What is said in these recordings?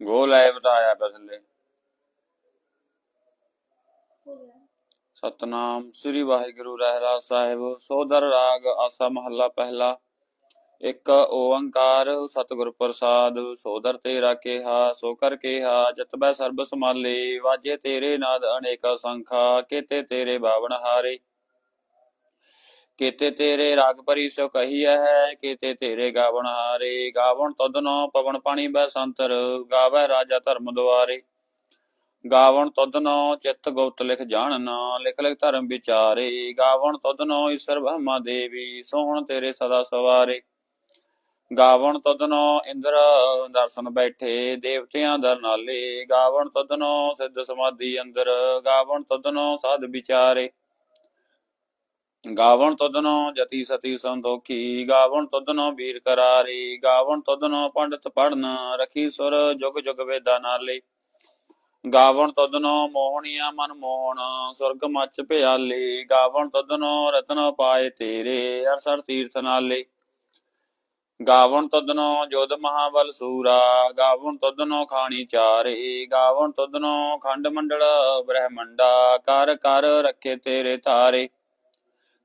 ਗੋ ਲੈ ਬਤਾਇਆ ਬਸਲੇ ਸਤਨਾਮ ਸ੍ਰੀ ਵਾਹਿਗੁਰੂ ਰਹਿਰਾ ਸਾਹਿਬ, ਸੋਦਰ ਰਾਗ ਆਸਾ ਮਹੱਲਾ ਪਹਿਲਾ। ਇੱਕ ਓੰਕਾਰ ਸਤਿਗੁਰ ਪ੍ਰਸਾਦ, ਸੋਦਰ ਤੇਰਾ ਕਿਹਾ, ਸੋ ਕਰ ਕਿਹਾ ਜਤਬੈ ਸਰਬ ਸਮਾਲੇ ਵਾਜੇ ਤੇਰੇ ਨਾਦ ਅਨੇਕ ਸੰਖਾ, ਕੀਤੇ ਤੇਰੇ ਬਾਵਨ ਹਾਰੇ। ਕੀਤੇ ਤੇਰੇ ਰਾਗ ਪਰੀ ਸੋ ਕਹੀਐ ਹੈ, ਕੀਤੇ ਤੇਰੇ ਗਾਵਣ ਹਾਰੇ। ਗਾਵਣ ਤਦਨੋ ਪਵਨ ਪਾਣੀ ਬੈ ਸੰਤਰ, ਗਾਵੈ ਰਾਜਾ ਧਰਮ ਦੁਆਰੇ। ਗਾਵਣ ਤਦਨੋ ਚਿਤ ਗੁਪਤ ਲਿਖ ਜਾਣਨਾ ਲਿਖ ਲਿਖ ਧਰਮ ਵਿਚਾਰੇ। ਗਾਵਣ ਤਦਨੋ ਈਸ਼ਰ ਬ੍ਰਹਮਾ ਦੇਵੀ, ਸੋਹਣ ਤੇਰੇ ਸਦਾ ਸਵਾਰੇ। ਗਾਵਣ ਤਦਨੋ ਇੰਦਰ ਦਰਸ਼ਨ ਬੈਠੇ, ਦੇਵਤਿਆਂ ਦਰ ਨਾਲੇ। ਗਾਵਣ ਤਦਨੋ ਸਿੱਧ ਸਮਾਧੀ ਅੰਦਰ, ਗਾਵਣ ਤਦਨੋ ਸਾਧ ਵਿਚਾਰੇ। ਗਾਵਣ ਤਦਨੋ ਜਤੀ ਸਤੀ ਸੰਤੋਖੀ, ਗਾਵਣ ਤਦਨੋ ਵੀਰ ਕਰਾਰੀ, ਗਾਵਣ ਤਦਨੋ ਪੰਡਤ ਪੜਨ ਰਖੀ ਸੁਰ ਜੁਗ ਜੁਗ ਵੇਦਾਂ ਨਾਲੇ। ਗਾਵਣ ਤਦਨੋ ਮੋਹਣੀਆ ਮਨ ਮੋਹਣ, ਸੁਰਗ ਮੱਚ ਭਿਆਲੇ ਗਾਵਣ ਤਦਨੋ ਰਤਨ ਪਾਏ ਤੇਰੇ, ਅਰਸਰ ਤੀਰਥ ਨਾਲੇ। ਗਾਵਣ ਤਦਨੋ ਜੋਧ ਮਹਾਬਲ ਸੂਰਾ, ਗਾਵਣ ਤਦਨੋ ਖਾਣੀ ਚਾਰੇ, ਗਾਵਣ ਤਦਨੋ ਖੰਡ ਮੰਡਲ ਬ੍ਰਹਮੰਡਾ, ਕਰ ਕਰ ਰੱਖੇ ਤੇਰੇ ਤਾਰੇ।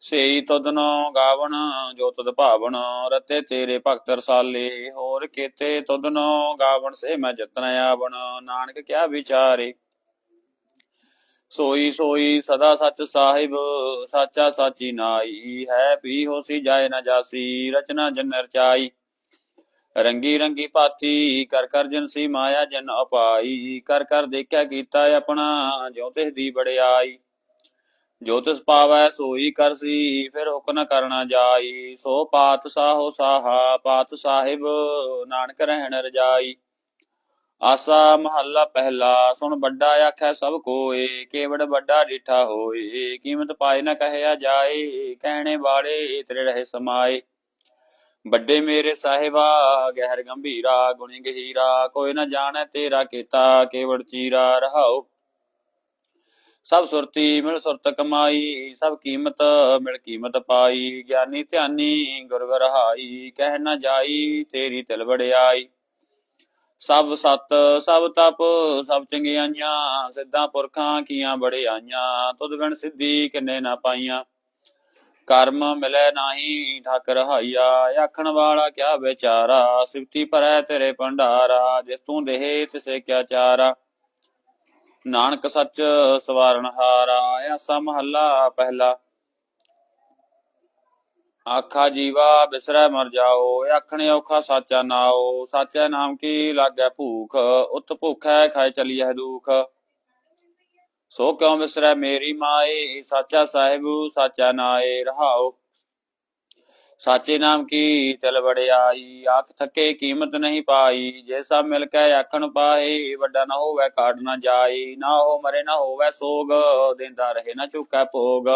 ਸੇਈ ਤਦਨੋ ਗਾਵਣ, ਜੋ ਤਦ ਭਾਵਣ, ਰਤੇ ਤੇਰੇ ਭਗਤ ਰਸਾਲੇ। ਹੋਰ ਕੀਤੇ ਤਦਨੋ ਗਾਵਣ, ਸੇ ਮੈਂ ਜਤਨ ਆਵਣ, ਨਾਨਕ ਕਿਆ ਵਿਚਾਰੇ। ਸੋਈ ਸੋਈ ਸਦਾ ਸੱਚ ਸਾਹਿਬ, ਸਾਚਾ ਸਾਚੀ ਨਾਈ। ਹੈ ਵੀ ਹੋਸੀ ਜਾਏ ਨਾ ਜਾਸੀ, ਰਚਨਾ ਜਨ ਰਚਾਈ। ਰੰਗੀ ਰੰਗੀ ਪਾਤੀ ਕਰ ਕਰ ਜਨਸੀ ਮਾਇਆ ਜਨ ਅਪਾਈ। ਕਰ ਕਰ ਦੇਖਿਆ ਕੀਤਾ ਆਪਣਾ, ਜਿਉ ਤਿਸ ਦੀ ਬੜਾਈ ਜੋ ਤਿਸ ਪਾਵੈ ਸੋਈ ਕਰਸੀ ਫਿਰ ਹੁਕਮ ਨ ਕਰਨਾ ਜਾਈ। ਸੋ ਪਾਤ ਸਾਹੋ ਸਾਹਾ ਪਾਤ ਸਾਹਿਬ, ਨਾਨਕ ਰਹਿਣ ਰਜਾਈ। ਆਸਾ ਮਹੱਲਾ ਪਹਿਲਾ, ਸੁਣ ਵੱਡਾ ਆਖੈ ਸਭ ਕੋਏ, ਕੇਵੜ ਵੱਡਾ ਡਿਠਾ ਹੋਏ। ਕੀਮਤ ਪਾਏ ਨਾ ਕਹਿਆ ਜਾਏ, ਕਹਿਣੇ ਵਾਲੇ ਤੇਰੇ ਰਹੇ ਸਮਾਏ। ਵੱਡੇ ਮੇਰੇ ਸਾਹਿਬਾ, ਗਹਿਰ ਗੰਭੀਰਾ, ਗੁਣੀ ਗਹੀਰਾ, ਕੋਈ ਨਾ ਜਾਣੈ ਤੇਰਾ ਕੀਤਾ, ਕੇਵੜ ਚੀਰਾ ਰਹਾਉ। ਸਭ ਸੁਰਤੀ ਮਿਲ ਸੁਰਤ ਕਮਾਈ, ਸਭ ਕੀਮਤ ਮਿਲ ਕੀਮਤ ਪਾਈ। ਗਿਆਨੀ ਧਿਆਨੀ ਗੁਰ ਗਰਹਾਈ, ਕਹਿ ਨਾ ਜਾਈ ਤੇਰੀ ਤਿਲ ਵੜਿਆਈ ਸਭ ਸਤ, ਸਭ ਤਪ, ਸਭ ਚੰਗਿਆਈਆਂ, ਸਿੱਧਾਂ ਪੁਰਖਾਂ ਕੀਆਂ ਬੜਿਆਈਆਂ ਤੁਧ ਬਿਨ ਸਿੱਧੀ ਕਿੰਨੇ ਨਾ ਪਾਈਆਂ। ਕਰਮ ਮਿਲੇ ਨਾਹੀ ਠਾਕ ਰਹਾਈਆ ਆਖਣ ਵਾਲਾ ਕਿਆ ਵਿਚਾਰਾ, ਸਿਫਤੀ ਭਰੈ ਤੇਰੇ ਭੰਡਾਰਾ, ਜਿਸ ਤੂੰ ਦੇਹ ਤਿਸੇ ਕਿਆ ਚਾਰਾ। ਨਾਨਕ ਸੱਚ ਸਵਾਰਨ ਹਾਰਾ ਐਸਾ ਮਹੱਲਾ ਪਹਿਲਾ। ਆਖਾ ਜੀਵਾ ਬਿਸਰੈ ਮਰ ਜਾਓ ਆਖਣੇ ਔਖਾ ਸਾਚਾ ਨਾਓ ਸਾਚੈ ਨਾਮ ਕੀ ਲਾਗੈ ਭੂਖ ਉਤ ਭੁਖੈ ਖਾਇ ਚਲੀਐ ਦੁਖ। ਸੋ ਕਿਉ ਬਿਸਰੈ ਮੇਰੀ ਮਾਏ, ਸਾਚਾ ਸਾਹਿਬ, ਸਾਚਾ ਨਾਏ ਰਹਾਓ ਸਾਚੇ ਨਾਮ ਕੀ ਤਿਲ ਵੜਿਆਈ ਆਖ ਥਕੇ ਕੀਮਤ ਨਹੀਂ ਪਾਈ, ਜੇ ਸਭ ਮਿਲ ਕੇ ਆਖਣ ਪਾਏ, ਵੱਡਾ ਨਾ ਹੋਵੇ ਕਾਢ ਨਾ ਜਾਈ ਨਾ ਹੋ ਮਰੇ ਨਾ ਹੋਵੇ ਸੋਗ, ਦਿੰਦਾ ਰਹੇ ਨਾ ਚੁੱਕੈ ਭੋਗ।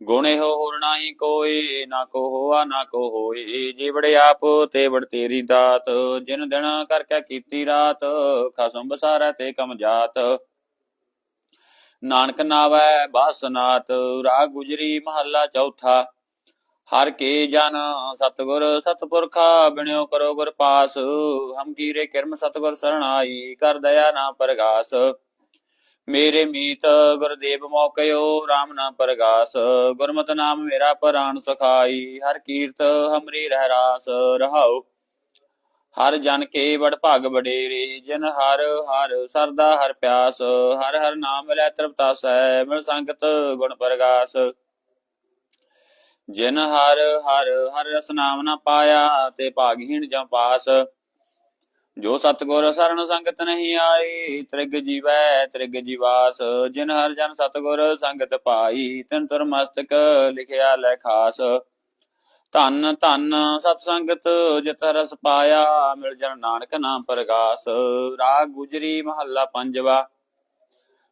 ਗੁਣੇ ਹੋ ਹੋਰ ਨਾਹੀ ਕੋਈ ਨਾ ਕੋ ਹੋਆ, ਨਾ ਕੋ ਹੋਈ ਜੀਵੜੇ ਆਪ ਤੇ ਵੜ ਤੇਰੀ ਦਾਤ, ਜਿਨ ਦਿਨ ਕਰਕੇ ਕੀਤੀ ਰਾਤ, ਖਸਮ ਬਸਾਰਾ ਤੇ ਕਮ ਜਾਤ। ਨਾਨਕ ਨਾਵੈ ਬਾਸਨਾਤ ਰਾਗ ਗੁਜਰੀ ਮਹੱਲਾ ਚੌਥਾ। ਹਰ ਕੇ ਜਨ ਸਤਗੁਰ, ਸਤਪੁਰਖਾ ਬਿਨਿਓ ਕਰੋ ਗੁਰ ਪਾਸ। ਹਮ ਕੀਰੇ ਕਿਰਮ ਸਤਗੁਰ ਸਰਣਾਈ, ਕਰ ਦਇਆ ਨਾ ਪ੍ਰਗਾਸ। ਮੇਰੇ ਮੀਤ ਗੁਰਦੇਵ ਮੋਕਿਓ RAM ਨਾ ਪ੍ਰਗਾਸ। ਗੁਰਮਤਿ ਨਾਮ ਮੇਰਾ ਪ੍ਰਾਨ ਸਖਾਈ, ਹਰ ਕੀਰਤ ਹਮਰੀ ਰਹਿ ਰਾਸ। ਰਹਾਉ, ਹਰ ਜਨ ਕੇ ਵਡ ਭਾਗ ਵਡੇਰੇ। ਜਿਨ ਹਰ ਹਰ ਸਰਦਾ ਹਰ ਪਿਆਸ। ਹਰ ਹਰ ਨਾਮ ਲੈ ਤ੍ਰਿਪਤਾ ਸੈ ਮਿਲ ਸੰਗਤ ਗੁਣ ਪ੍ਰਗਾਸ। ਜਿਨ ਹਰ ਹਰ ਹਰ ਰਸ ਨਾਮ ਨਾ ਪਾਇਆ ਤੇ ਭਾਗਹੀਣ ਜਾਂ ਪਾਸ। ਜੋ ਸਤਗੁਰ ਸਰਣ ਸੰਗਤ ਨਹੀਂ ਆਈ, ਤ੍ਰਿਗ ਜੀਵੈ ਤ੍ਰਿਗ ਜੀਵਾਸ। ਜਿਨ ਹਰ ਜਨ ਸਤਗੁਰ ਸੰਗਤ ਪਾਈ, ਤਿਨ ਤੁਰ ਮਸਤਕ ਲਿਖਿਆ ਲੈ ਖਾਸ। ਧੰਨ ਧੰਨ ਸਤ ਸੰਗਤ, ਜਿਤ ਰਸ ਪਾਇਆ, ਮਿਲ ਜਨ ਨਾਨਕ ਨਾਮ ਪ੍ਰਗਾਸ। ਰਾਗ ਗੁਜਰੀ ਮਹੱਲਾ ਪੰਜਵਾ।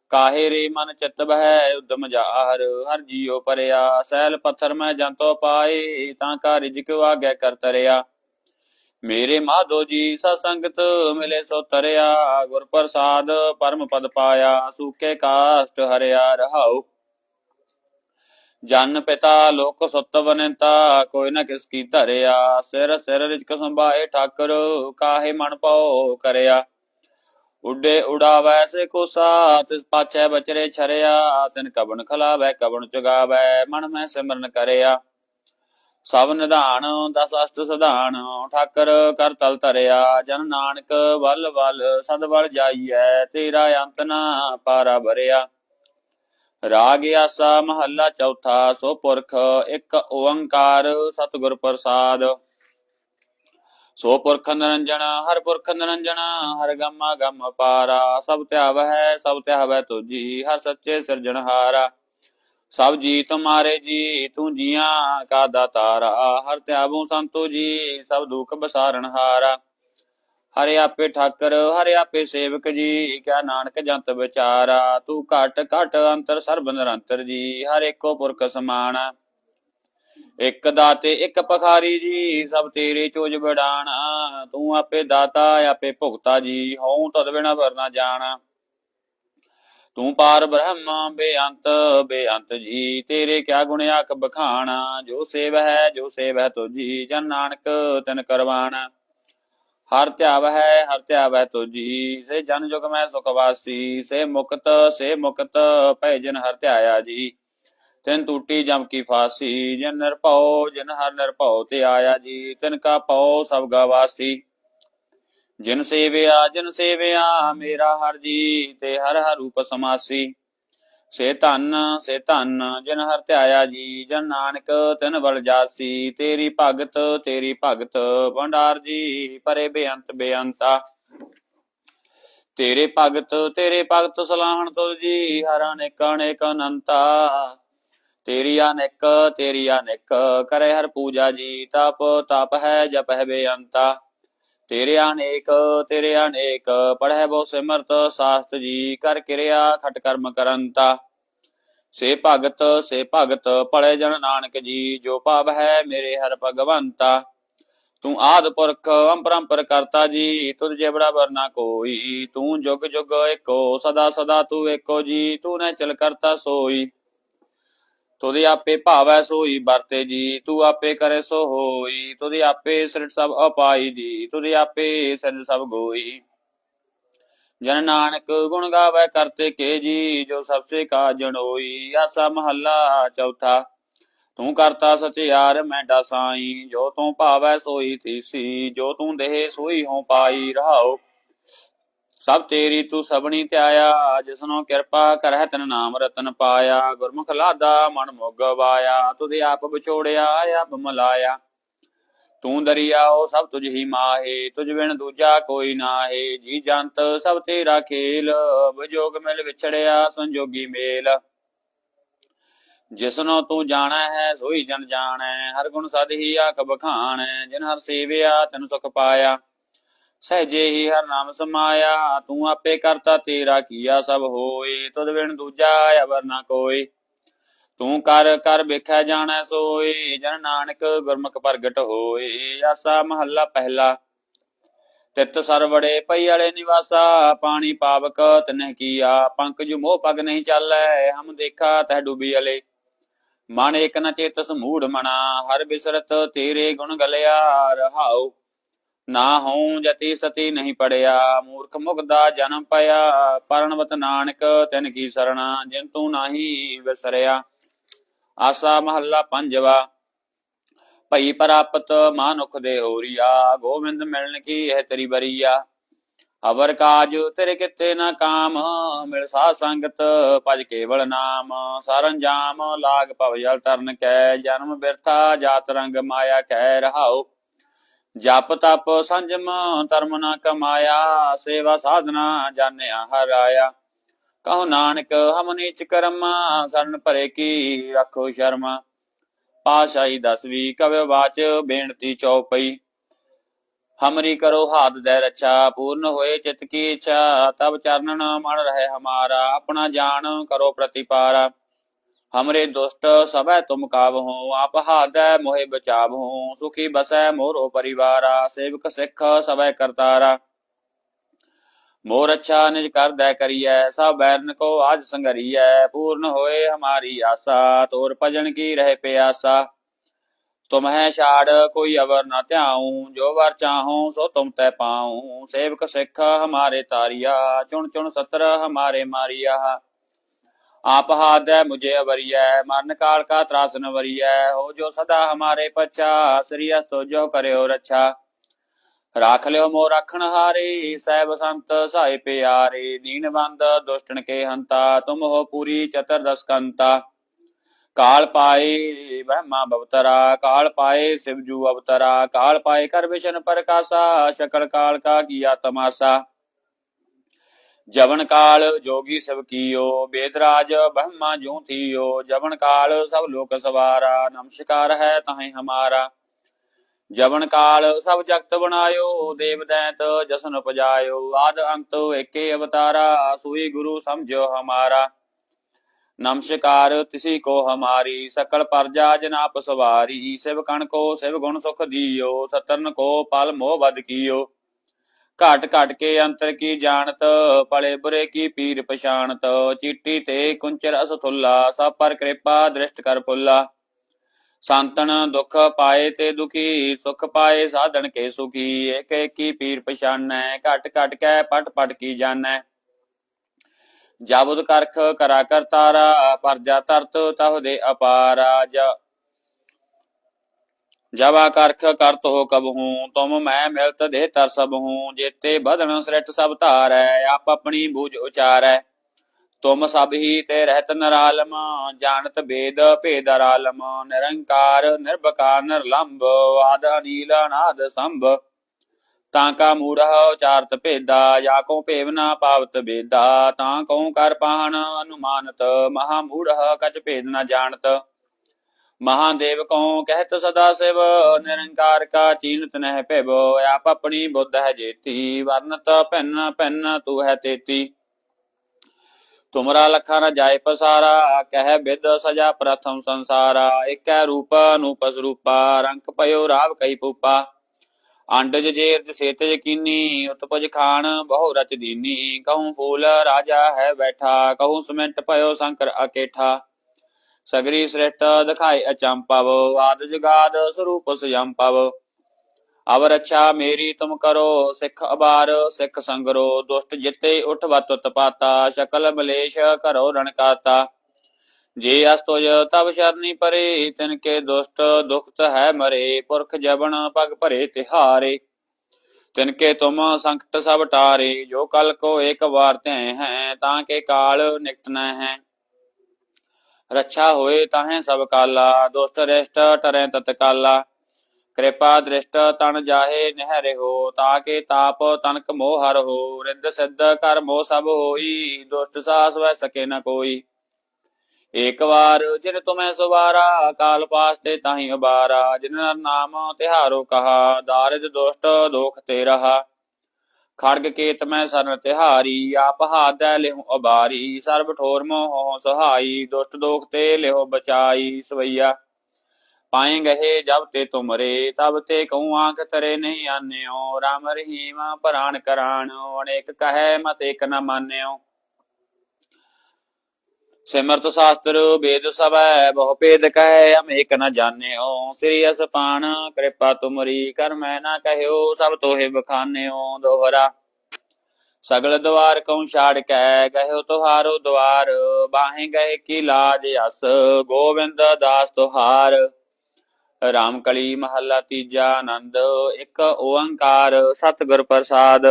ਕਾਹੇ ਰੇ ਮਨ ਚਿਤ ਹੈ ਉਦਮ ਜਾਹਰ, ਹਰ ਜੀਉ ਪਰਿਆ, ਸੈਲ ਪੱਥਰ ਮੈਂ ਜੰਤੋ ਪਾਏ, ਤਾਂ ਕਾ ਰਿਜਕ ਆਗੇ ਕਰ ਤਰਿਆ। ਮੇਰੇ ਮਾਧੋ ਜੀ ਸਤ ਸੰਗਤ ਮਿਲੇ ਸੋ ਤਰਿਆ, ਗੁਰ ਪ੍ਰਸਾਦ ਪਰਮ ਪਦ ਪਾਇਆ ਸੂਕੇ ਕਾਸ਼ਟ ਹਰਿਆ ਰਹਾਉ। ਜਨ ਪਿਤਾ ਲੋਕ ਸੁੱਤ ਬਨੰਤਾ ਕੋਈ ਨਾ ਕਿਸ ਕੀ ਧਰਿਆ, ਸਿਰ ਸਿਰ ਰਿਜਕ ਸੰਭਾਏ ਠਾਕਰ, ਕਾਹੇ ਮਨ ਪਾਉ ਕਰਿਆ। ਉਡੇ ਉਡਾਵੈ ਸੇ ਕੋਸਾ ਤਿਸ ਪਾਛੈ ਬਚਰੇ ਛਰਿਆ, ਤਿਨ ਕਬਨ ਖਲਾਵੈ ਕਬਨ ਚੁਗਾਵੈ, ਮਨ ਮੈਂ ਸਿਮਰਨ ਕਰਿਆ। ਸਭ ਨਿਧਾਨ, ਦਸ ਅਸ਼ਟ ਸਧਾਨ, ਠਾਕਰ ਕਰ ਤਲ ਧਰਿਆ। ਜਨ ਨਾਨਕ ਵੱਲ ਵੱਲ, ਸਦ ਵੱਲ ਜਾਈਐ, ਤੇਰਾ ਅੰਤ ਨਾ ਪਾਰਾ ਭਰਿਆ। ਰਾਗ ਆਸਾ ਮਹੱਲਾ ਚੌਥਾ, ਸੋ ਪੁਰਖ ਇੱਕ ਓੰਕਾਰ ਸਤਿਗੁਰ ਪ੍ਰਸਾਦ। ਸੋ ਪੁਰਖ ਨਿਰੰਜਨ, ਹਰ ਪੁਰਖ ਨਿਰੰਜਨ, ਹਰ ਗਮਾ ਗਮ ਪਾਰਾ। ਸਭ ਧਿਆਵ ਹੈ ਸਭ ਧਿਆਵੈ ਤੁਜੀ ਹਰ ਸੱਚੇ ਸਿਰਜਣਹਾਰਾ ਸਭ ਜੀ ਤੁਮਾਰੇ ਜੀ, ਤੂੰ ਜੀਆਂ ਕਾ ਦਾਤਾਰਾ। ਹਰ ਧਿਆਵੂ ਸੰਤੋ ਜੀ, ਸਭ ਦੁਖ ਬਸਾਰਨ ਹਾਰਾ। ਹਰੇ ਆਪੇ ਠਾਕਰ, ਹਰਿ ਆਪੇ ਸੇਵਕ ਜੀ, ਕਿਆ ਨਾਨਕ ਜੰਤ ਵਿਚਾਰਾ। ਤੂੰ ਘਟ ਘਟ ਅੰਤਰ, ਸਰਬ ਨਿਰੰਤਰ ਜੀ, ਹਰ ਇੱਕੋ ਪੁਰਖ ਸਮਾਨ ਇੱਕ ਦਾਤੇ, ਇੱਕ ਪਖਾਰੀ ਜੀ, ਸਭ ਤੇਰੇ ਚੋਜ ਬੜਾਣਾ ਤੂੰ ਆਪੇ ਦਾਤਾ, ਆਪੇ ਭੁਗਤਾ ਜੀ, ਹਉ ਤਦ ਬਿਨਾ ਵਰਨਾ ਜਾਣਾ। ਤੂੰ ਪਾਰ ਬ੍ਰਹਮ, ਬੇਅੰਤ ਬੇਅੰਤ ਜੀ, ਤੇਰੇ ਕਿਆ ਗੁਣ ਆਖ ਬਖਾਣਾ। ਜੋ ਸੇਵ ਹੈ, ਜੋ ਸੇਵ ਹੈ ਤੁਜੀ ਜਨ ਨਾਨਕ ਤਨ ਕਰਵਾਣਾ। ਹਰ ਧਿਆਵ ਹੈ, ਹਰ ਧਿਆਵ ਹੈ ਤੁਜੀ ਸੇ ਜਨ ਜੁਗ ਮੈਂ ਸੁਖ ਵਾਸੀ, ਸੇ ਮੁਕਤ ਸੇ ਮੁਕਤ, ਭੈ ਜਨ ਹਰ ਧਿਆਇਆ ਜੀ। ਤਿਨ ਟੂਟੀ ਜਮ ਕੀ ਫਾਸੀ, ਜਨ ਨਿਰਭਉ ਜਨ ਹਰ ਨਿਰਭਉ ਤੇ ਆਇਆ ਜੀ, ਤਿਨ ਕਾ ਪਉ ਸਭ ਗਵਾਸੀ ਜਿਨ ਸੇਵਿਆ ਜਿਨ ਸੇਵਿਆ, ਮੇਰਾ ਹਰ ਜੀ, ਤੇ ਹਰ ਹਰ ਰੂਪ ਸਮਾਸੀ। ਸੇ ਧਨ ਸੇ ਧਨ, ਜਿਨ ਹਰ ਧਿਆਇਆ ਜੀ, ਜਨ ਨਾਨਕ ਤਿਨ ਵਲ ਜਾਸੀ। ਤੇਰੀ ਭਗਤ ਤੇਰੀ ਭਗਤ, ਭੰਡਾਰ ਜੀ, ਪਰੇ ਬੇਅੰਤ ਬੇਅੰਤਾ। ਤੇਰੇ ਭਗਤ ਤੇਰੇ ਭਗਤ ਸਲਾਹਣ ਤੁਧ ਜੀ, ਹਰ ਅਨੇਕ ਅਨੇਕ ਅਨੰਤਾ। ਤੇਰੀ ਅਨੇਕ ਤੇਰੀ ਅਨੇਕ ਕਰੇ ਹਰ ਪੂਜਾ ਜੀ, ਤਪ ਤਪ ਹੈ ਜਪ ਹੈ ਬੇਅੰਤਾ। ਤੇਰੇ ਅਨੇਕ ਤੇਰੇ ਅਨੇਕ ਪੜ੍ਹੈ ਬਹੁ ਸਿਮਰਤ, ਸਾਸਤ ਜੀ, ਕਰ ਕਿਰਿਆ, ਖਟ ਕਰਮ ਕਰੰਤਾ। ਸੇ ਭਗਤ ਸੇ ਭਗਤ ਪੜੇ ਜਨ ਨਾਨਕ ਜੀ, ਜੋ ਭਾਵ ਹੈ ਮੇਰੇ ਹਰ ਭਗਵੰਤਾ। ਤੂੰ ਆਦ ਪੁਰਖ, ਅੰਪਰੰਪਰ ਕਰਤਾ ਜੀ, ਤੁਧ ਜੇ ਬਰਾਬਰ ਨਾ ਕੋਈ। ਤੂੰ ਜੁਗ ਜੁਗ ਏਕੋ ਸਦਾ ਸਦਾ ਤੂੰ ਏਕੋ ਜੀ, ਤੂੰ ਨੇ ਚਲ ਕਰਤਾ ਸੋਈ। ਤੁਧ ਆਪੇ ਭਾਵੈ ਸੋਈ ਵਰਤੇ ਜੀ, ਤੂੰ ਆਪੇ ਕਰੇ ਸੋ ਹੋਈ। ਤੁਧ ਆਪੇ ਸਿਰਟ ਸਭ ਅਪਾਈ ਜੀ, ਤੁਧ ਆਪੇ ਸਿਰਟ ਸਭ ਗੋਈ। ਜਨ ਨਾਨਕ ਗੁਣ ਗਾਵੇ ਕਰਤੇ ਕੇ ਜੀ, ਜੋ ਸਭ ਸੇ ਕਾ ਜਣੋਈ ਆਸਾ ਮਹੱਲਾ ਚੌਥਾ, ਤੂੰ ਕਰਤਾ ਸਚਿਆਰ ਮੈਂ ਸਾਈ। ਜੋ ਤੂੰ ਭਾਵੈ ਸੋਈ ਥੀਸੀ, ਜੋ ਤੂੰ ਦੇਹ ਸੋਈ ਹੋ ਪਾਈ ਰਹਾਓ ਸਭ ਤੇਰੀ ਤੂੰ ਸਬਣੀ ਧਿਆਇਆ, ਜਿਸਨੋ ਕਿਰਪਾ ਕਰਹਿ ਤਨ ਨਾਮ ਰਤਨ ਪਾਇਆ। ਗੁਰਮੁਖ ਲਾਦਾ ਮਨ ਮੁਗ ਵਾਇਆ, ਤੁਧੇ ਆਪ ਵਿਛੋੜਿਆ, ਆਪ ਮਲਾਇਆ। ਤੂੰ ਦਰਿਆਓ ਸਭ ਤੁਝ ਹੀ ਮਾਹੇ, ਤੁਝ ਬਿਨ ਦੂਜਾ ਕੋਈ ਨਾਹੇ। ਜੀ ਜੰਤ ਸਭ ਤੇਰਾ ਖੇਲ, ਵਿਜੋਗ ਮਿਲ ਵਿਛੜਿਆ ਸੰਜੋਗੀ ਮੇਲ। ਜਿਸਨੋਂ ਤੂੰ ਜਾਣਾ ਹੈ, ਸੋਈ ਜਨ ਜਾਣੈ, ਹਰ ਗੁਣ ਸਦ ਹੀ ਆਖ ਬਖਾਣੈ। ਜਿਨ ਹਰ ਸੇਵਿਆ, ਤੈਨੂੰ ਸੁਖ ਪਾਇਆ। ਸਹਜੇ ਹੀ ਹਰ ਨਾਮ ਸਮਾਇਆ, ਤੂੰ ਆਪੇ ਕਰਤਾ ਤੇਰਾ ਕੀਆ ਸਭ ਹੋਏ, ਤੁਧ ਬਿਨ ਦੂਜਾ ਅਵਰ ਨਾ ਕੋਈ ਤੂੰ ਕਰ ਕਰ ਵੇਖਿਆ ਜਾਣੈ ਸੋਈ ਜਨ ਨਾਨਕ ਗੁਰਮੁਖ ਪ੍ਰਗਟ ਹੋਏ। ਆਸਾ ਮਹੱਲਾ ਪਹਿਲਾ, ਤਿਤ ਸਰਵੜੇ ਪਈ ਵਾਲੇ ਨਿਵਾਸਾ, ਪਾਣੀ ਪਾਵਕ ਤਨਹਿ ਕੀਆ। ਪੰਕਜ ਮੋਹ ਪਗ ਨਹੀਂ ਚੱਲੈ, ਹਮ ਦੇਖਾ ਤਹ ਡੁਬੀ ਅਲੇ। ਮਨ ਇਕ ਨ ਚੇਤਸ ਮੂੜ ਮਣਾ ਹਰ ਬਿਸਰਤ ਤੇਰੇ ਗੁਣ ਗਲਿਆ, ਰਹਾਉ। ਨਾ ਹਉ ਜਤੀ ਸਤੀ ਨਹੀਂ ਪੜਿਆ, ਮੂਰਖ ਮੁਗਦਾ ਜਨਮ ਪਿਆ ਪਰਣਵਤ ਨਾਨਕ ਤਿਨ ਕੀ ਸਰਣਾ ਜਿਨ ਤੂੰ ਨਾਹੀ ਵਿਸਰਿਆ। ਆਸਾ ਮਹੱਲਾ ਪੰਜਵਾ, ਭਈ ਪ੍ਰਾਪਤ ਮਾਨੁਖ ਦੇ ਹੋਰੀਆ ਗੋਬਿੰਦ ਮਿਲਣ ਕੀ ਹੈ ਤੇਰੀ ਬਰੀਆ। ਅਵਰ ਕਾਜ ਤੇਰੇ ਕਿਤੇ ਨਾ ਕਾਮ, ਮਿਲ ਸਾ ਸੰਗਤ ਭਜ ਕੇਵਲ ਨਾਮ। ਸਰੰਜਾਮ ਲਾਗ ਭਵ ਜਲ ਤਰਨ ਕੈ, ਜਨਮ ਬਿਰਥਾ ਜਾਤ ਰੰਗ ਮਾਇਆ ਕਹਿ ਰਹਾਉ। ਜਪ ਤਪ ਸੰਜਮ ਧਰਮ ਨਾ ਕਮਾਇਆ, ਸੇਵਾ ਸਾਧਨਾ ਜਾਣਿਆ ਹਰਾਇਆ ਕਹੋ ਨਾਨਕ, ਹਮ ਨੀਚ ਕਰਮਾ, ਸਰਨ ਭਰੇ ਕੀ ਰੱਖੋ ਸ਼ਰਮਾ। ਪਾਸ਼ਾਈ ਦਸਵੀ ਕਵਿ ਵਾਚ ਬੇਨਤੀ ਚੌਪਈ। ਹਮਰੀ ਕਰੋ ਹਾਥ ਦੇ ਰੱਛਾ, ਪੂਰਨ ਹੋਏ ਚਿਤ ਕੀ ਇੱਛਾ। ਤਬ ਚਰਨਨ ਮਨ ਰਹੇ ਹਮਾਰਾ, ਆਪਣਾ ਜਾਣ ਕਰੋ ਪ੍ਰਤੀਪਾਰਾ। ਹਮਰੇ ਦੁਸ਼ਟ ਸਭੈ ਤੁਮ ਕਾਵਹੁ ਆਪ ਹਾਦੈ ਮੋਹਿ ਬਚਾਵਹੁ ਸੁਖੀ ਬਸੈ ਮੋਰੋ ਪਰਿਵਾਰਾ ਸੇਵਕ ਸਿੱਖ ਸਭੈ ਕਰਤਾਰਾ ਮੋਰ ਅੱਛਾ ਨਿਜ ਕਰਦੈ ਕਰੀਐ ਸਭ ਬੈਰਨ ਕੋ ਆਜ ਸੰਗਰੀਐ ਪੂਰਨ ਹੋਏ ਹਮਾਰੀ ਆਸਾ ਤੋਰ ਭਜਨ ਕੀ ਰਹਿ ਪਿਆਸਾ ਤੁਮਹਿ ਛਾੜ ਕੋਈ ਅਵਰ ਨਾ ਧਿਆਉ ਜੋ ਵਰ ਚਾਹਉ ਸੋ ਤੁਮ ਤੈ ਪਾਉ ਸੇਵਕ ਸਿੱਖ ਹਮਾਰੇ ਤਾਰੀਆ ਚੁਣ ਚੁਣ ਸਤਰ ਹਮਾਰੇ ਮਾਰੀਆ ਆਪ ਹਾਦੈ ਮੁਝੇ ਅਵਰੀਐ, ਮਰਨ ਕਾਲ ਕਾ ਤਰਾਸਨ ਵਰੀਐ, ਹੋ ਜੋ ਸਦਾ ਹਮਾਰੇ ਪਛਾ, ਸ੍ਰੀ ਅਸਤੋ ਜੋ ਕਰਿਓ ਰੱਛਾ। ਰਾਖ ਲਿਓ ਮੋ ਰੱਖਣ ਹਾਰੇ, ਸਹਿਬ ਸੰਤ ਸਹਾਇ ਪਿਆਰੇ, ਦੀਨਵੰਦ ਦੁਸ਼ਟਨ ਕੇ ਹੰਤਾ, ਤੁਮ ਹੋ ਪੂਰੀ ਚਤੁਰਦਸ ਕੰਤਾ ਕਾਲ ਪਾਏ ਬ੍ਰਹਮਾ ਬਵਤਰਾ, ਕਾਲ ਪਾਏ ਸਿਵਜੂ ਅਵਤਰਾ, ਕਾਲ ਪਾਏ ਕਰ ਵਿਸ਼ਨ ਪ੍ਰਕਾਸ਼ਾ, ਸ਼ਕਲ ਕਾਲ ਕਾ ਕੀਆ ਤਮਾਸਾ। ਜਵਨ ਕਾਲ ਜੋਗੀ ਸਭ ਕੀਓ, ਬੇਦਰਾਜ ਬ੍ਰਹਮਾ ਜੂ ਥੀਓ। ਜਵਨ ਕਾਲ ਸਭ ਲੋਕ ਸਵਾਰਾ, ਨਮਸਕਾਰ ਹੈ ਤਾਹੇ ਹਮਾਰਾ। ਜਵਨ ਕਾਲ ਸਭ ਜਗਤ ਬਣਾਇਓ, ਦੇਵ ਦੈਤ ਜਸਨ ਉਪਜਾਇਓ। ਆਦ ਅੰਤ ਏਕੇ ਅਵਤਾਰਾ, ਸੂਈ ਗੁਰੂ ਸਮਝੋ ਹਮਾਰਾ। ਨਮਸਕਾਰ ਤਿਸੀ ਕੋ ਹਮਾਰੀ, ਸਕਲ ਪਰਜਾ ਜਨਾਪ ਸਵਾਰੀ। ਸਿਵ ਕਣ ਕੋ ਸਿਵ ਗੁਣ ਸੁਖ ਦੀਓ, ਸਤਰਨ ਕੋ ਪਲ ਮੋਹ ਬਦ ਕੀਓ। ਘਟ ਘਟ ਕੇ ਅੰਤਰ ਕੀ ਜਾਣਤ ਪਲੇ ਬੁਰੇ ਕੀ ਪੀਰ ਪਛਾਣਤ। ਚੀਟੀ ਤੇ ਕੁੰਚਰ ਅਸਥੁੱਲਾ ਸਭ ਪਰ ਕਿਰਪਾ ਦ੍ਰਿਸ਼ਟ ਕਰ ਪੁੱਲਾ। ਸੰਤਨ ਦੁਖ ਪਾਏ ਤੇ ਦੁਖੀ, ਸੁਖ ਪਾਏ ਸਾਧਨ ਕੇ ਸੁਖੀ। ਏਕ ਏਕੀ ਪੀਰ ਪਛਾਨੈ, ਘਟ ਘਟ ਕੈ ਪਟ ਪਟ ਕੀ ਜਾਣੈ। ਜਬੁਦ ਕਰਖ ਕਰਾ ਕਰਤਾਰਾ ਪਰਜਾ ਤਰਤ ਤਹ ਦੇ ਅਪਾਰਾ। ਜ ਜਵਾ ਕਰਖ ਕਰਤ ਹੋ ਕਬ ਹੂੰ, ਤੁਮ ਮੈਂ ਮਿਲਤ ਦੇ ਤਰ ਸਭ ਹੂੰ, ਜੇਤੇ ਬਦਨ ਸ੍ਰਿਟ ਸਭ ਧਾਰੈ, ਆਪ ਆਪਣੀ ਬੂਝ ਉਚਾਰੈ। ਤੁਮ ਸਭ ਹੀ ਤੇ ਰਹਿਤ ਨਰਾਲਮ, ਜਾਣਤ ਬੇਦ ਭੇਦ ਰਾਲਮ ਨਿਰੰਕਾਰ, ਨਿਰਭਕਾਰ, ਨਿਰਲੰਭ, ਆਦ ਅਨੀਲ ਸੰਭ। ਤਾਂ ਕਾ ਮੂੜ ਉਚਾਰਤ ਭੇਦਾ, ਜਾ ਕੋ ਭੇਵਨਾ ਪਾਵਤ ਬੇਦਾ, ਤਾਂ ਕਉ ਕਰ ਪਾਹਣ ਅਨੁਮਾਨਤ, ਮਹਾ ਮੂੜ ਕਚ ਭੇਦ ਨਾ ਜਾਣਤ। ਮਹਾਦੇਵ ਕਉ ਕਹਿਤ ਸਦਾ ਸਿਵ ਨਿਰੰਕਾਰ ਕਾ ਚੀਨਤ ਨਹਿ ਭਿਵ ਆਪ ਆਪਣੀ ਬੁੱਧ ਹੈ ਜੇਤੀ ਵਰਨਤ ਭਿੰਨ ਭਿੰਨ ਤੂ ਹੈ ਤੇਤੀ ਤੁਮਰਾ ਲਖਾ ਨ ਜਾਏ ਪਸਾਰਾ ਕਹਿ ਬਿਦ ਸਜਾ ਪ੍ਰਥਮ ਸੰਸਾਰਾ ਇਕੈ ਰੂਪ ਅਨੂਪ ਸਰੂਪਾ ਰੰਗ ਪਇਓ ਰਾਵ ਕਈ ਪੂਪਾ ਅੰਡਜ ਜੇਰਜ ਸੇਤ ਯਕੀਨੀ ਉਤਪਜ ਖਾਨ ਬਹੁ ਰਚ ਦੀਨੀ ਕਹੂੰ ਫੂਲ ਰਾਜਾ ਹੈ ਬੈਠਾ ਕਹੂੰ ਸਮਿੰਟ ਪਇਓ ਸੰਕਰ ਅਕੇਠਾ ਸਗਰੀ ਸ੍ਰਿਸ਼ਟ ਦਿਖਾਈ ਅਚੰਪਵ ਆਦ ਜਗਾਦ ਸਰੂਪ ਸਯੰਪਵ ਅਵ ਰੱਛਾ ਮੇਰੀ ਤੁਮ ਕਰੋ, ਸਿੱਖ ਅਬਾਰ, ਸਿੱਖ ਸੰਗਰੋ, ਦੁਸ਼ਟ ਜਿੱਤੇ ਉਠ ਵਤ ਉਤਪਾਤਾ ਸ਼ਕਲ ਮਲੇਸ਼ ਕਰੋ ਰਣਕਾਤਾ ਜੇ ਅਸਤੁਜ ਤਬ ਸ਼ਰਨੀ ਪਰੇ, ਤਿਨ ਕੇ ਦੁਸ਼ਟ ਦੁਖਤ ਹੈ ਮਰੇ, ਪੁਰਖ ਜਬਨ ਪਗ ਭਰੇ ਤਿਹਾਰੇ। ਤਿਨ ਕੇ ਤੁਮ ਸੰਕਟ ਸਭ ਟਾਰੇ, ਜੋ ਕਲ ਕੋ ਏਕ ਵਾਰ ਧੈ ਹੈ, ਤਾਂ ਕੇ ਕਾਲ ਨਿਕਟ ਨ ਹੈ। ਰੱਛਾ ਹੋਏ ਤਾਹੇ ਸਭ ਕਾਲਾ, ਦੁਸ਼ਟ ਰਿਸ਼ਟ ਟਰੈ ਤਤਕਾਲਾ ਕਿਰਪਾ ਦ੍ਰਿਸ਼ਟ ਤਨ ਜਾਹੇ ਨਹਿ ਰਹੋ ਤਾਕੇ ਤਾਪ ਤਨਕ ਮੋਹ ਹਰ ਹੋ। ਰਿੱਧ ਸਿੱਧ ਕਰ ਮੋਹ ਸਭ ਹੋਈ, ਦੁਸ਼ਟ ਸਾਸ ਵੈ ਸਕੇ ਨ ਕੋਈ। ਏਕ ਵਾਰ ਜਿਨ ਤੁਮੈ ਸੁਵਾਰਾ ਕਾਲ ਪਾਸ ਤੇ ਤਾਹੀ ਉਬਾਰਾ। ਜਿਨ ਨਾਮ ਤਿਹਾਰੋ ਕਹਾ, ਦਾਰਿਦ ਦੁਸ਼ਟ ਦੋਖ ਤੇ ਰਹਾ। ਖੜਗ ਕੇਤ ਮੈਂ ਸਰਨ ਤਿਹਾਰੀ, ਆਪ ਹਾਦੈ ਲਿਹੁ ਅਬਾਰੀ, ਸਰਬ ਠੋਰ ਮੋਹ ਸਹਾਈ, ਦੁਸ਼ਟ ਦੋਖ ਤੇ ਲਿਹੁ ਬਚਾਈ, ਸਵਈਆ। ਪਾਏ ਗਏ ਜਬ ਤੇ ਤੁਮਰੇ, ਤਬ ਤੇ ਕਉ ਆਂਖ ਤਰੇ ਨਹੀਂ ਆਨਿਓ, ਰਾਮ ਰਹੀਮ ਪ੍ਰਾਨ ਕਰਾਣੋ ਅਨੇਕ ਕਹੈ ਮਤ ਇਕ ਨ ਮਾਨਿਓ। ਸਿਮਰਤ ਸ਼ਾਸਤਰ ਵੇਦ ਸਭੈ, ਬਹੁ ਭੇਦ ਕਹੈ, ਹਮ ਨ ਜਾਣਿਓ। ਸ੍ਰੀ ਅਸਪਾਨ ਕਿਰਪਾ ਤੁਮਰੀ, ਕਰ ਮੈਂ ਨਾ ਕਹਿਓ, ਸਭ ਤੋਹੇ ਬਖਾਨਿਓ, ਦੋਹਰਾ। ਸਗਲ ਦਵਾਰ ਕਉ ਛਾੜ ਕੈ, ਕਹਿਓ ਤੁਹਾਰੋ ਦਵਾਰ। ਬਾਹੇ ਗਏ ਕੀ ਲਾਜ ਅਸ, ਗੋਬਿੰਦ ਦਾਸ ਤੁਹਾਰ। ਰਾਮ ਕਲੀ ਮਹੱਲਾ ਤੀਜਾ ਆਨੰਦ, ਇੱਕ ਓੰਕਾਰ, ਸਤਿਗੁਰ ਪ੍ਰਸਾਦ।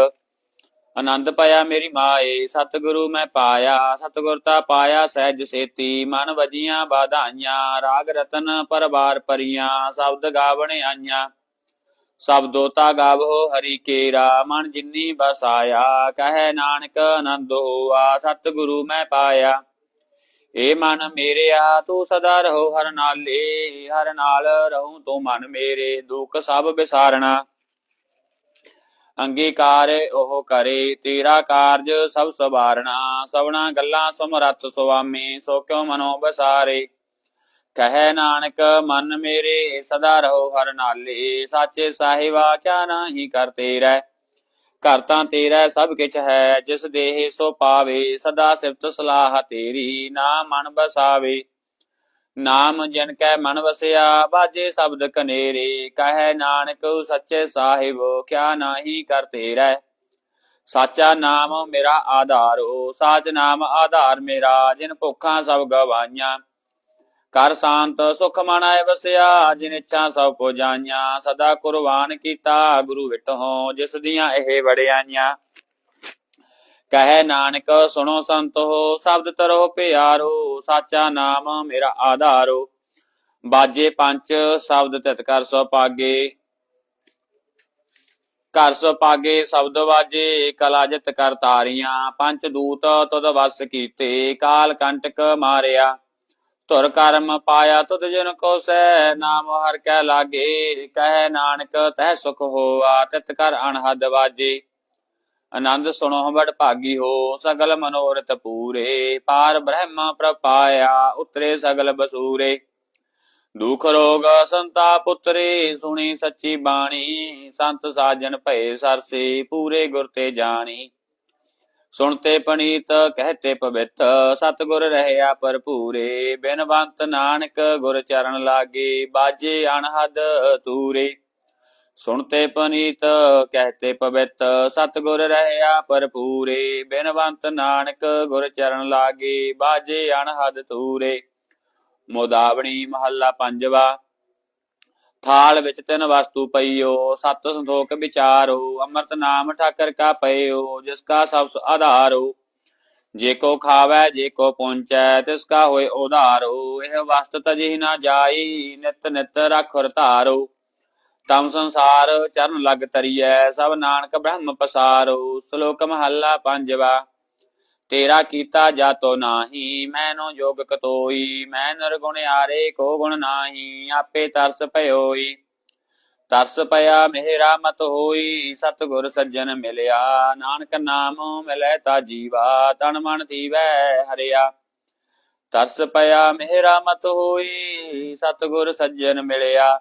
ਆਨੰਦ ਪਾਇਆ ਮੇਰੀ ਮਾਏ ਸਤਿਗੁਰੂ ਮੈਂ ਪਾਇਆ, ਸਤਿਗੁਰ ਤਾ ਪਾਇਆ ਸਹਿਜ ਸੇਤੀ, ਮਨ ਵਜੀਆਂ ਬਾਧਾਈਆਂ, ਰਾਗ ਰਤਨ ਪਰਵਾਰ ਪਰੀਆਂ, ਸ਼ਬਦ ਗਾਵਣ ਆਈਆਂ। ਸਬਦੋ ਤਾ ਗਾਵੋ ਹਰੀ ਕੇਰਾ, ਮਨ ਜਿਨੀ ਬਸਾਇਆ, ਕਹੈ ਨਾਨਕ ਆਨੰਦ ਹੋਆ, ਸਤਿਗੁਰੂ ਮੈਂ ਪਾਇਆ। ਏ ਮਨ ਮੇਰਿਆ, ਤੂੰ ਸਦਾ ਰਹੋ ਹਰ ਨਾਲੇ, ਹਰ ਨਾਲ ਰਹੂੰ ਤੂੰ ਮਨ ਮੇਰੇ, ਦੁੱਖ ਸਭ ਵਿਸਾਰਣਾ ਅੰਗੀਕਾਰ ਉਹ ਕਰੇ, ਤੇਰਾ ਕਾਰਜ ਸਭ ਸਵਾਰਣਾ ਸਵਣਾ ਗੱਲਾਂ ਸਮਰੱਥ ਸੁਆਮੀ, ਸੋ ਕਿਉ ਮਨੋ ਬਸਾਰੇ? ਕਹੈ ਨਾਨਕ, ਮਨ ਮੇਰੇ ਸਦਾ ਰਹੋ ਹਰ ਨਾਲੇ, ਸਾਚੇ ਸਾਹਿਬਾ ਕਿਆ ਨਾਹੀ ਕਰ ਤੇਰਾ? ਘਰ ਤਾਂ ਤੇਰਾ ਸਭ ਕਿਛ ਹੈ, ਜਿਸ ਦੇਹ ਸੋ ਪਾਵੇ, ਸਦਾ ਸਿਫਤ ਸਲਾਹ ਤੇਰੀ, ਨਾ ਮਨ ਬਸਾਵੇ। ਨਾਮ ਜਨ ਕੈ ਮਨ ਵਸਿਆ ਬਾਜੇ ਸ਼ਬਦ ਕਨੇਰੇ ਕਹੈ ਨਾਨਕ ਸੱਚੇ ਸਾਹਿਬ, ਕਿਆ ਨਾਹੀ ਕਰ ਤੇਰਾ। ਸਾਚਾ ਨਾਮ ਮੇਰਾ ਆਧਾਰ ਆਧਾਰੋ ਸਾਚ ਨਾਮ ਆਧਾਰ ਮੇਰਾ, ਜਿਨ ਭੁੱਖਾਂ ਸਭ ਗਵਾਈਆਂ। ਕਰ ਸ਼ਾਂਤ ਸੁਖ ਮਨਾਏ ਵਸਿਆ, ਜਿਨ ਇੱਛਾ ਸਭ ਕੋ ਜਾਈਆਂ ਸਦਾ ਕੁਰਬਾਨ ਕੀਤਾ ਗੁਰੂ ਵਿਟਹੁ ਜਿਸ ਦੀਆਂ ਇਹ ਵੜਿਆਈਆਂ ਕਹੈ ਨਾਨਕ, ਸੁਣੋ ਸੰਤੋ, ਸ਼ਬਦ ਤਰੋ ਪਿਆਰੋ, ਸਾਚਾ ਨਾਮ ਮੇਰਾ ਆਧਾਰੋ। ਬਾਜੇ ਪੰਜ, ਸ਼ਬਦ ਤਿਤ ਕਰ ਸੋ ਪਾਗੇ ਘਰ ਸੋ ਪਾਗੇ ਸ਼ਬਦ ਵਾਜੇ, ਕਲਾ ਜਿਤ ਕਰ ਤਾਰੀਆਂ। ਪੰਜ ਦੂਤ ਤੁਧ ਵਸ ਕੀਤੇ, ਕਾਲ ਕੰਟਕ ਮਾਰਿਆ। ਧੁਰ ਕਰਮ ਪਾਇਆ ਤੁਧ ਜਨ ਕੋ ਸੈ ਨਾਮ ਹਰ ਕੈ ਲਾਗੇ। ਕਹਿ ਨਾਨਕ ਤਹਿ ਸੁਖ ਹੋਆ, ਤਿਤ ਕਰ ਅਣਹਦ ਵਾਜੇ। ਆਨੰਦ ਸੁਣੋ ਬੜ ਭਾਗੀ ਹੋ, ਸਗਲ ਮਨੋਰਥ ਪੂਰੇ। ਪਾਰ ਬ੍ਰਹਮ ਪ੍ਰਪਾਇਆ, ਉਤਰੇ ਸਗਲ ਬਸੂਰੇ। ਦੁਖ ਰੋਗ ਸੰਤਾਪ ਉਤਰੇ ਸੁਣੀ ਸੱਚੀ ਬਾਣੀ। ਸੰਤ ਸਾਜਨ ਭਏ ਸਰਸੇ, ਪੂਰੇ ਗੁਰ ਤੇ ਜਾਣੀ। ਸੁਣਤੇ ਪਣੀਤ ਕਹਤੇ ਪਵਿੱਤ, ਸਤਗੁਰ ਰਹਿਆ ਭਰਪੂਰੇ। ਬਿਨਵੰਤ ਨਾਨਕ ਗੁਰ ਚਰਨ ਲਾਗੇ, ਬਾਜੇ ਅਨਹਦ ਤੂਰੇ ਸੁਣਤੇ ਪਨੀਤ, ਕਹਤੇ ਪਵਿੱਤ, ਸਤਗੁਰ ਰਹਿਆ ਭਰਪੂਰੇ, ਬਿਨਵੰਤ ਨਾਨਕ ਗੁਰ ਚਰਨ ਲਾਗੇ, ਬਾਜੇ ਅਨਹਦ ਤੂਰੇ ਮੋਦਾਵਣੀ ਮਹੱਲਾ ਪੰਜਵਾ, ਥਾਲ ਵਿੱਚ ਤਿੰਨ ਵਸਤੂ ਪਈਓ, ਸਤ ਸੰਤੋਖ ਵਿਚਾਰੋ, ਅੰਮ੍ਰਿਤ ਨਾਮ ਠਾਕਰ ਕਾ ਪਈਓ ਜਿਸ ਕਾ ਸਭ ਸੁ ਆਧਾਰੋ। ਜੇ ਕੋ ਖਾਵੈ, ਜੇ ਕੋ ਪਹੁੰਚੈ, ਤਿਸ ਕਾ ਹੋਏ ਉਧਾਰੋ। ਇਹ ਵਸਤ ਤਜਿ ਨਾ ਜਾਈ, ਨਿਤ ਨਿਤ ਰਖੁਰ ਧਾਰੋ ਤਮ ਸੰਸਾਰ ਚਰਨ ਲਗ ਤਰੀਐ, ਸਭ ਨਾਨਕ ਬ੍ਰਹਮ ਪਸਾਰੋ, ਸ਼ਲੋਕ ਮਹੱਲਾ ਪੰਜਵਾ। ਤੇਰਾ ਕੀਤਾ ਜਾਤੋ ਨਾਹੀ, ਮੈਨੋ ਜੋਗ ਕਤੋਈ, ਮੈਂ ਨਿਰਗੁਣ ਆਰੇ ਕੋ ਗੁਣ ਨਾਹੀ, ਆਪੇ ਤਰਸ ਭਇਓਈ। ਤਰਸ ਪਿਆ ਮੇਰਾ ਮਤ ਹੋਈ, ਸਤਿਗੁਰ ਸੱਜਣ ਮਿਲਿਆ, ਨਾਨਕ ਨਾਮ ਮਿਲੈ ਤਾ ਜੀਵਾ, ਤਨ ਮਨ ਥੀਵੈ ਹਰਿਆ। ਤਰਸ ਪਿਆ ਮੇਰਾ ਮਤ ਹੋਈ, ਸਤਿਗੁਰ ਸੱਜਣ ਮਿਲਿਆ